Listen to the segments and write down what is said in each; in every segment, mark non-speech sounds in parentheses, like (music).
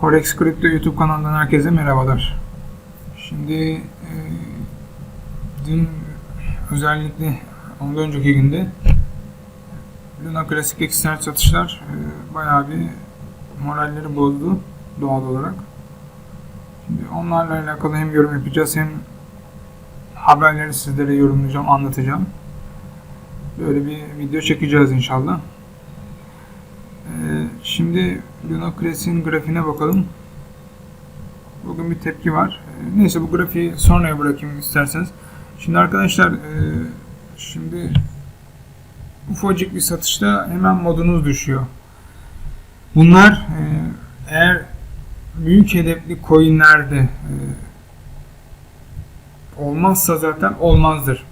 Forex Crypto YouTube kanalından herkese merhabalar. Şimdi e, dün özellikle ondan önceki günde Luna Classic sert satışlar e, bayağı bir moralleri bozdu doğal olarak. Şimdi onlarla alakalı hem yorum yapacağız hem haberleri sizlere yorumlayacağım, anlatacağım. Böyle bir video çekeceğiz inşallah. Şimdi Luna Classic'in grafiğine bakalım. Bugün bir tepki var. Ee, neyse bu grafiği sonraya bırakayım isterseniz. Şimdi arkadaşlar e, şimdi ufacık bir satışta hemen modunuz düşüyor. Bunlar e, eğer büyük hedefli coinlerde e, olmazsa zaten olmazdır.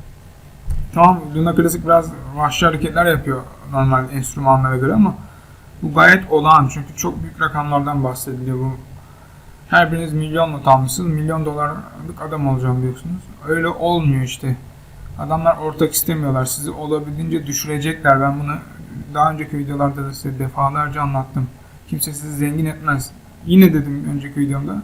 Tamam Luna Classic biraz vahşi hareketler yapıyor normal enstrümanlara göre ama bu gayet olağan çünkü çok büyük rakamlardan bahsediliyor bu. Her biriniz milyon not milyon dolarlık adam olacağım diyorsunuz. Öyle olmuyor işte. Adamlar ortak istemiyorlar. Sizi olabildiğince düşürecekler. Ben bunu daha önceki videolarda da size defalarca anlattım. Kimse sizi zengin etmez. Yine dedim önceki videomda.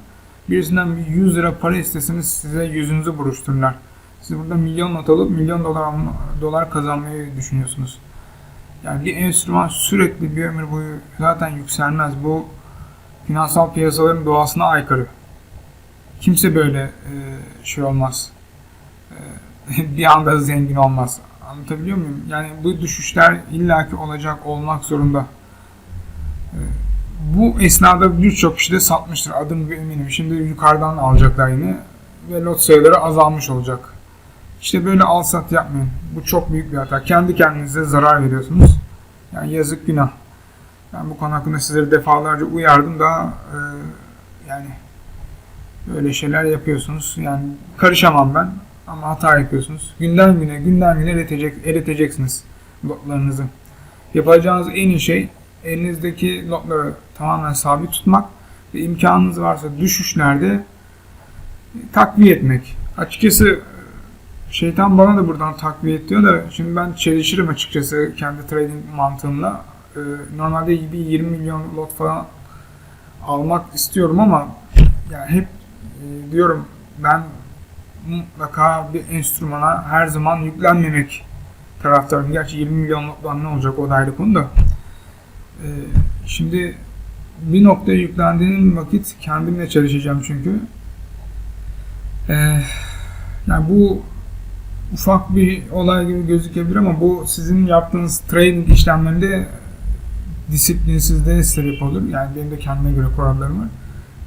Birisinden bir 100 lira para isteseniz size yüzünüzü buruştururlar. Siz burada milyon not alıp milyon dolar, dolar kazanmayı düşünüyorsunuz. Yani bir enstrüman sürekli bir ömür boyu zaten yükselmez. Bu finansal piyasaların doğasına aykırı. Kimse böyle e, şey olmaz. E, (laughs) bir anda zengin olmaz. Anlatabiliyor muyum? Yani bu düşüşler illaki olacak, olmak zorunda. E, bu esnada birçok kişi de satmıştır. Adım gibi eminim. Şimdi yukarıdan alacaklar yine ve lot sayıları azalmış olacak. İşte böyle al sat yapmayın. Bu çok büyük bir hata. Kendi kendinize zarar veriyorsunuz. Yani yazık günah. Ben bu konu hakkında sizleri defalarca uyardım da e, yani böyle şeyler yapıyorsunuz. Yani karışamam ben ama hata yapıyorsunuz. Günden güne, günden güne eritecek, eriteceksiniz lotlarınızı. Yapacağınız en iyi şey elinizdeki lotları tamamen sabit tutmak ve imkanınız varsa düşüşlerde takviye etmek. Açıkçası Şeytan bana da buradan takviye et diyor da şimdi ben çelişirim açıkçası kendi trading mantığımla. Ee, normalde bir 20 milyon lot falan almak istiyorum ama yani hep e, diyorum ben mutlaka bir enstrümana her zaman yüklenmemek taraftarım. Gerçi 20 milyon lottan ne olacak o da ayrı konu da. Ee, şimdi bir noktaya yüklendiğim vakit kendimle çalışacağım çünkü. Ee, yani bu ufak bir olay gibi gözükebilir ama bu sizin yaptığınız trading işlemlerinde disiplinsizliğe sebep olur. Yani benim de kendime göre kurallarım var.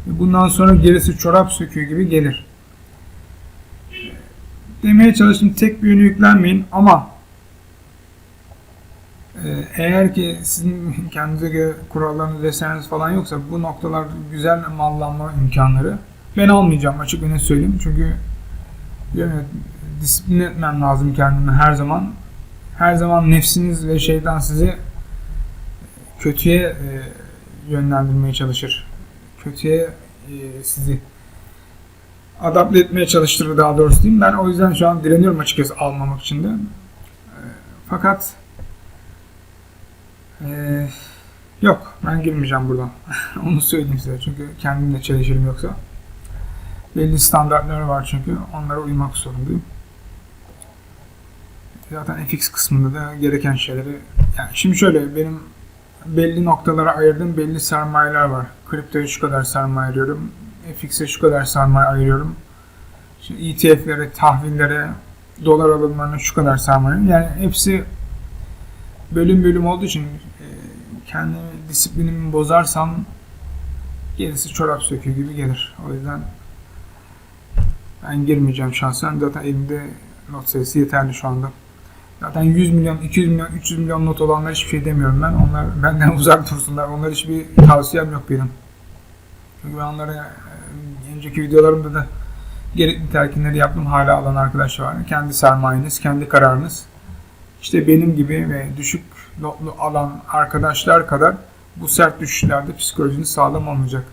Bundan sonra gerisi çorap söküğü gibi gelir. Demeye çalıştım tek bir yönü yüklenmeyin ama e, eğer ki sizin (laughs) kendinize göre kurallarınız vesaireniz falan yoksa bu noktalar güzel mallanma imkanları ben almayacağım açık net söyleyeyim çünkü yani disiplin etmem lazım kendimi her zaman. Her zaman nefsiniz ve şeytan sizi kötüye e, yönlendirmeye çalışır. Kötüye e, sizi adapte etmeye çalıştırır daha doğrusu diyeyim. Ben o yüzden şu an direniyorum açıkçası almamak için de. E, fakat e, yok ben girmeyeceğim buradan. (laughs) Onu söyleyeyim size çünkü kendimle çelişirim yoksa. Belli standartlar var çünkü onlara uymak zorundayım. Zaten FX kısmında da gereken şeyleri yani şimdi şöyle benim belli noktalara ayırdığım belli sermayeler var. Kriptoya şu kadar sermaye ayırıyorum. FX'e şu kadar sermaye ayırıyorum. Şimdi ETF'lere, tahvillere, dolar alımlarına şu kadar sermaye. Yani hepsi bölüm bölüm olduğu için e, kendi disiplinimi bozarsam gerisi çorap söküğü gibi gelir. O yüzden ben girmeyeceğim şahsen. Zaten elimde not sayısı yeterli şu anda. Zaten 100 milyon, 200 milyon, 300 milyon not olanlar hiçbir şey demiyorum ben. Onlar benden (laughs) uzak dursunlar. Onlar hiçbir tavsiyem yok benim. Çünkü ben onlara e, önceki videolarımda da gerekli telkinleri yaptım. Hala alan arkadaşlar var. Kendi sermayeniz, kendi kararınız. İşte benim gibi ve düşük notlu alan arkadaşlar kadar bu sert düşüşlerde psikolojiniz sağlam olmayacak.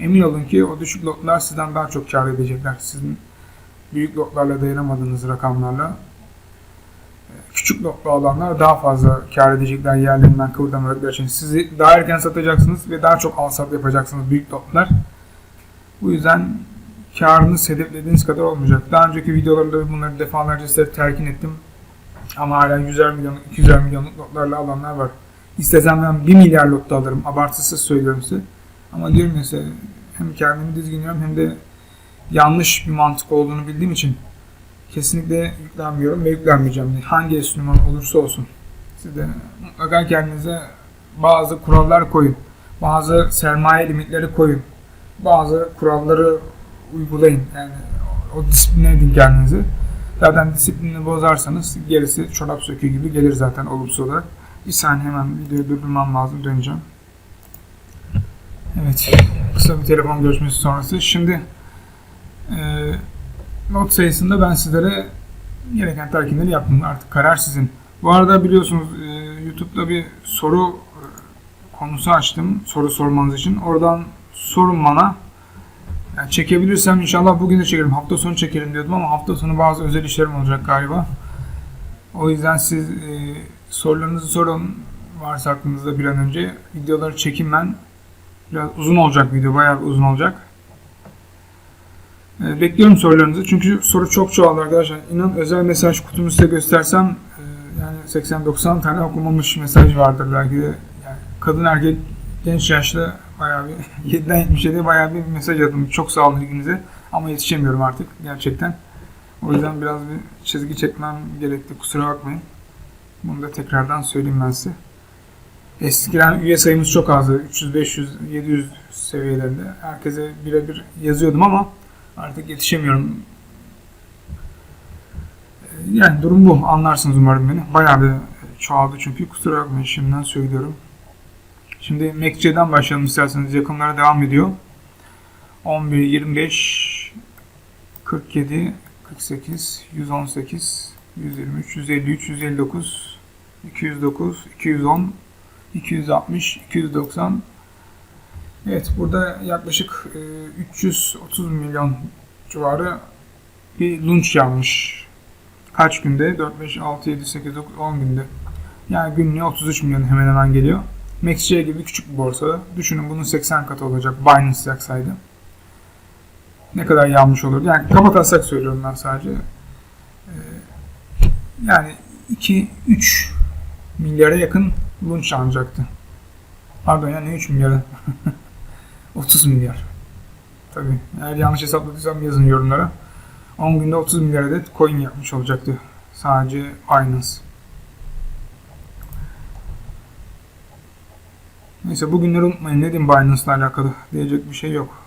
Emin olun ki o düşük lotlar sizden daha çok kar edecekler. Sizin büyük lotlarla dayanamadığınız rakamlarla küçük lotlu alanlar daha fazla kar edecekler yerlerinden kıvırdamadıkları için. Sizi daha erken satacaksınız ve daha çok al sat yapacaksınız büyük lotlar. Bu yüzden karınız hedeflediğiniz kadar olmayacak. Daha önceki videolarımda bunları defalarca size telkin ettim. Ama hala 100'er milyon, 200'er milyonluk lotlarla alanlar var. İstesem ben 1 milyar lotta alırım. Abartısız söylüyorum size. Ama diyorum ya size hem kendimi dizginliyorum hem de yanlış bir mantık olduğunu bildiğim için kesinlikle yüklenmiyorum ve yüklenmeyeceğim. Hangi enstrüman olursa olsun. Siz de mutlaka kendinize bazı kurallar koyun. Bazı sermaye limitleri koyun. Bazı kuralları uygulayın. Yani o disipline edin kendinizi. Zaten disiplinini bozarsanız gerisi çorap söküğü gibi gelir zaten olumsuz olarak. Bir saniye hemen videoyu durdurmam lazım. Döneceğim. Evet. Kısa bir telefon görüşmesi sonrası. Şimdi e, not sayısında ben sizlere gereken telkinleri yaptım. Artık karar sizin. Bu arada biliyorsunuz e, YouTube'da bir soru e, konusu açtım. Soru sormanız için. Oradan sorun bana. Yani çekebilirsem inşallah bugün de çekerim. Hafta sonu çekerim diyordum ama hafta sonu bazı özel işlerim olacak galiba. O yüzden siz e, sorularınızı sorun. Varsa aklınızda bir an önce. Videoları çekin ben. Biraz uzun olacak video. Bayağı uzun olacak. E, bekliyorum sorularınızı. Çünkü soru çok çoğaldı arkadaşlar. İnan özel mesaj kutumu size göstersem e, yani 80-90 tane okunmamış mesaj vardır belki de. Yani kadın erkek genç yaşlı bayağı bir (laughs) 7'den 77'ye bayağı bir mesaj attım. Çok sağ olun ilginize. Ama yetişemiyorum artık gerçekten. O yüzden biraz bir çizgi çekmem gerekti. Kusura bakmayın. Bunu da tekrardan söyleyeyim ben size. Eskiden üye sayımız çok azdı. 300, 500, 700 seviyelerinde. Herkese birebir yazıyordum ama artık yetişemiyorum. Yani durum bu. Anlarsınız umarım beni. Bayağı bir çoğaldı çünkü. Kusura bakmayın şimdiden söylüyorum. Şimdi MacC'den başlayalım isterseniz. Yakınlara devam ediyor. 11, 25, 47, 48, 118, 123, 153, 159, 209, 210, 260, 290. Evet burada yaklaşık e, 330 milyon civarı bir lunch yanmış. Kaç günde? 4, 5, 6, 7, 8, 9, 10 günde. Yani günlüğe 33 milyon hemen hemen geliyor. MaxC gibi küçük bir borsada. Düşünün bunun 80 katı olacak Binance yaksaydı. Ne kadar yanmış olur. Yani kaba taslak söylüyorum ben sadece. Ee, yani 2-3 milyara yakın lunch alacaktı. Pardon ya ne 3 milyara? (laughs) 30 milyar. Tabii. Eğer yanlış hesapladıysam yazın yorumlara. 10 günde 30 milyar adet coin yapmış olacaktı. Sadece Binance. Neyse bugünleri unutmayın. Ne diyeyim Binance'la alakalı diyecek bir şey yok.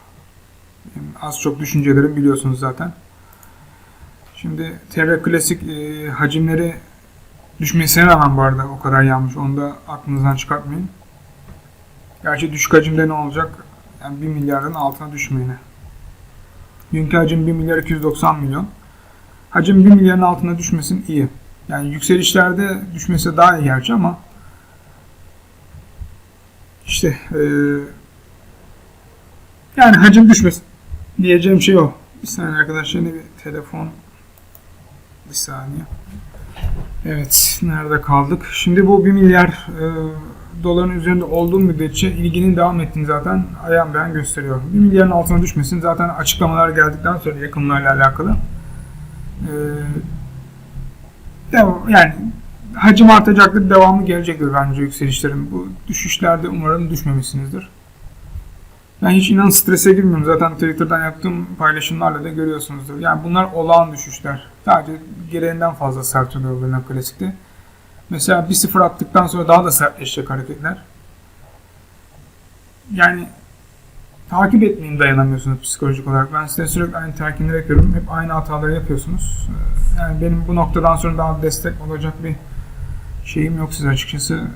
Az çok düşüncelerim biliyorsunuz zaten. Şimdi Terra Klasik e, hacimleri düşmesine rağmen bu arada o kadar yanmış. Onu da aklınızdan çıkartmayın. Gerçi düşük hacimde ne olacak? Yani 1 milyarın altına düşmeyene. Dünkü hacim 1 milyar 290 milyon. Hacim 1 milyarın altına düşmesin iyi. Yani yükselişlerde düşmesi daha iyi gerçi ama işte e, yani hacim düşmesin. Diyeceğim şey o. Bir saniye arkadaşlar yine bir telefon. Bir saniye. Evet. Nerede kaldık? Şimdi bu 1 milyar e, doların üzerinde olduğu müddetçe ilginin devam ettiğini zaten ayan beyan gösteriyor. 1 milyarın altına düşmesin. Zaten açıklamalar geldikten sonra yakınlarla alakalı. E, devam, yani hacim artacaktır, devamı gelecektir bence yükselişlerin. Bu düşüşlerde umarım düşmemişsinizdir. Ben hiç inan strese girmiyorum. Zaten Twitter'dan yaptığım paylaşımlarla da görüyorsunuzdur. Yani bunlar olağan düşüşler. Sadece gereğinden fazla sert oluyor Klasik'te. Mesela 1-0 attıktan sonra daha da sertleşecek hareketler. Yani takip etmeyin dayanamıyorsunuz psikolojik olarak. Ben size sürekli aynı telkinleri yapıyorum. Hep aynı hataları yapıyorsunuz. Yani benim bu noktadan sonra daha destek olacak bir şeyim yok size açıkçası.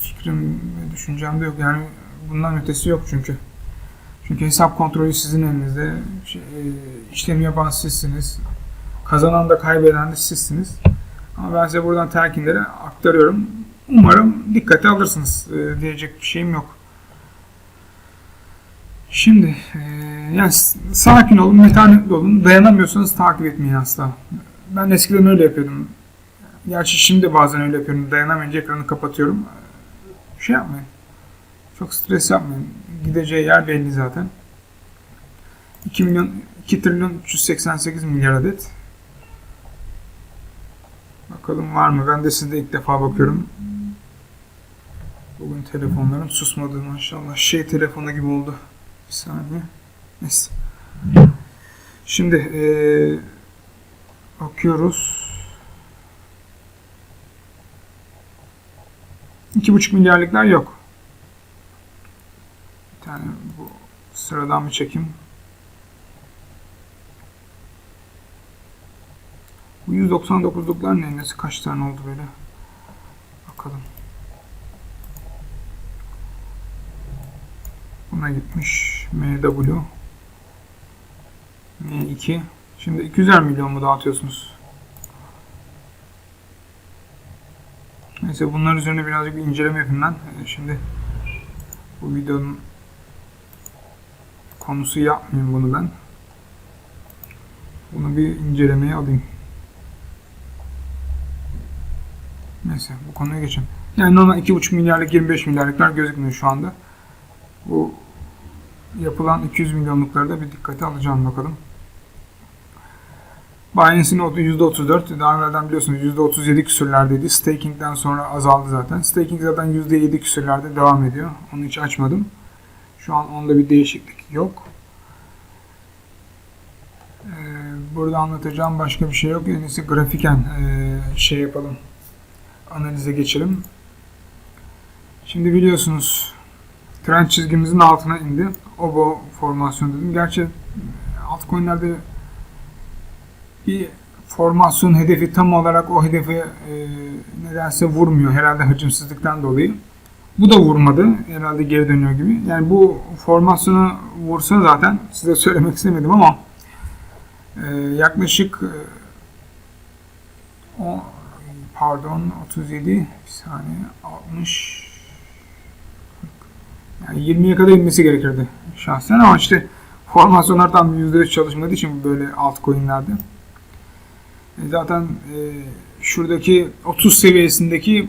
Fikrim ve düşüncem de yok. Yani bundan ötesi yok çünkü. Çünkü hesap kontrolü sizin elinizde. Şey, işlemi yapan sizsiniz. Kazanan da kaybeden de sizsiniz. Ama ben size buradan telkinleri aktarıyorum. Umarım dikkate alırsınız e, diyecek bir şeyim yok. Şimdi e, yani sakin olun, metanetli olun. Dayanamıyorsanız takip etmeyin asla. Ben eskiden öyle yapıyordum. Gerçi şimdi bazen öyle yapıyorum. Dayanamayınca ekranı kapatıyorum. Şey yapmayın. Çok stres yapmayın. Gideceği yer belli zaten. 2 milyon 2 trilyon 388 milyar adet. Bakalım var mı? Ben de sizde ilk defa bakıyorum. Bugün telefonlarım susmadı maşallah. Şey telefonu gibi oldu. Bir saniye. Neyse. Şimdi eee, bakıyoruz. 2,5 milyarlıklar yok. Bir tane bu sıradan bir çekim. Bu 199'luklar ne? Nesi kaç tane oldu böyle? Bakalım. Buna gitmiş. MW. M2. Şimdi 200'er milyon mu dağıtıyorsunuz? Neyse bunlar üzerine birazcık bir inceleme yapayım ben. Ee, Şimdi bu videonun konusu yapmayayım bunu ben. Bunu bir incelemeye alayım. Neyse bu konuya geçelim. Yani normal 2,5 milyarlık 25 milyarlıklar gözükmüyor şu anda. Bu yapılan 200 milyonlukları da bir dikkate alacağım bakalım. Binance'in o- %34, daha evvelden biliyorsunuz %37 küsürlerdeydi. Staking'den sonra azaldı zaten. Staking zaten %7 küsürlerde devam ediyor. Onu hiç açmadım. Şu an onda bir değişiklik yok. Ee, burada anlatacağım başka bir şey yok. En iyisi grafiken ee, şey yapalım. Analize geçelim. Şimdi biliyorsunuz trend çizgimizin altına indi. Obo formasyon dedim. Gerçi altcoin'lerde bir formasyon hedefi tam olarak o hedefe e, nedense vurmuyor. Herhalde hacimsizlikten dolayı. Bu da vurmadı. Herhalde geri dönüyor gibi. Yani bu formasyonu vursa zaten size söylemek istemedim ama e, yaklaşık e, o, pardon 37 bir saniye 60 yani 20'ye kadar inmesi gerekirdi şahsen ama işte formasyonlar tam %100 çalışmadığı için böyle altcoin'lerde. E, Zaten e, şuradaki 30 seviyesindeki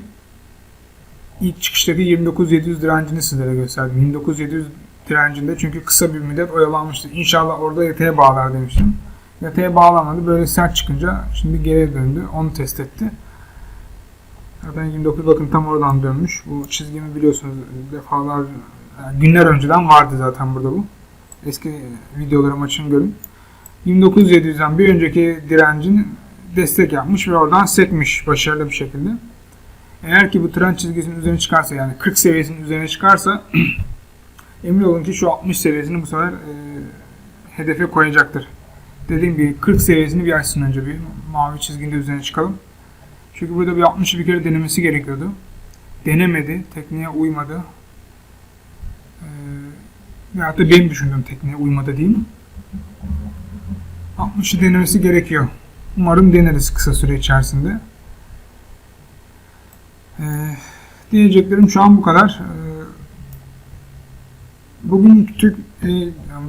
ilk çıkıştaki 29.700 direncini sizlere gösterdim. 29.700 direncinde çünkü kısa bir müddet oyalanmıştı. İnşallah orada yataya bağlar demiştim. Yataya bağlamadı. Böyle sert çıkınca şimdi geriye döndü. Onu test etti. Zaten 29 bakın tam oradan dönmüş. Bu çizgimi biliyorsunuz defalar yani günler önceden vardı zaten burada bu. Eski videolarım açın görün. 29.700'den bir önceki direncin destek yapmış ve oradan sekmiş başarılı bir şekilde. Eğer ki bu trend çizgisinin üzerine çıkarsa yani 40 seviyesinin üzerine çıkarsa (clears throat) emin olun ki şu 60 seviyesini bu sefer e, hedefe koyacaktır. Dediğim gibi 40 seviyesini bir açsın önce bir mavi çizginin de üzerine çıkalım. Çünkü burada bir 60'ı bir kere denemesi gerekiyordu. Denemedi, tekniğe uymadı. Ee, veyahut da benim düşündüğüm tekniğe uymadı diyeyim. 60'ı denemesi gerekiyor. Umarım deneriz kısa süre içerisinde. Ee, diyeceklerim şu an bu kadar. Ee, bugün tüm, e,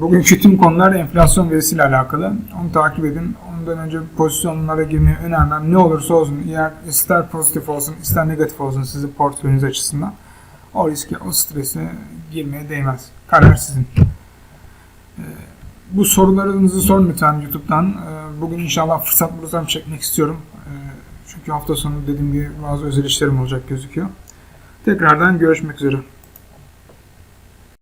bugünkü tüm konular enflasyon verisiyle alakalı. Onu takip edin. Ondan önce pozisyonlara girmeyi önermem. Ne olursa olsun, eğer ister pozitif olsun, ister negatif olsun sizin portföyünüz açısından o riske, o strese girmeye değmez. Karar sizin. Ee, bu sorularınızı sorun lütfen YouTube'dan. Ee, Bugün inşallah fırsat bulursam çekmek istiyorum. Ee, Çünkü hafta sonu dediğim gibi bazı özel işlerim olacak gözüküyor. Tekrardan görüşmek üzere.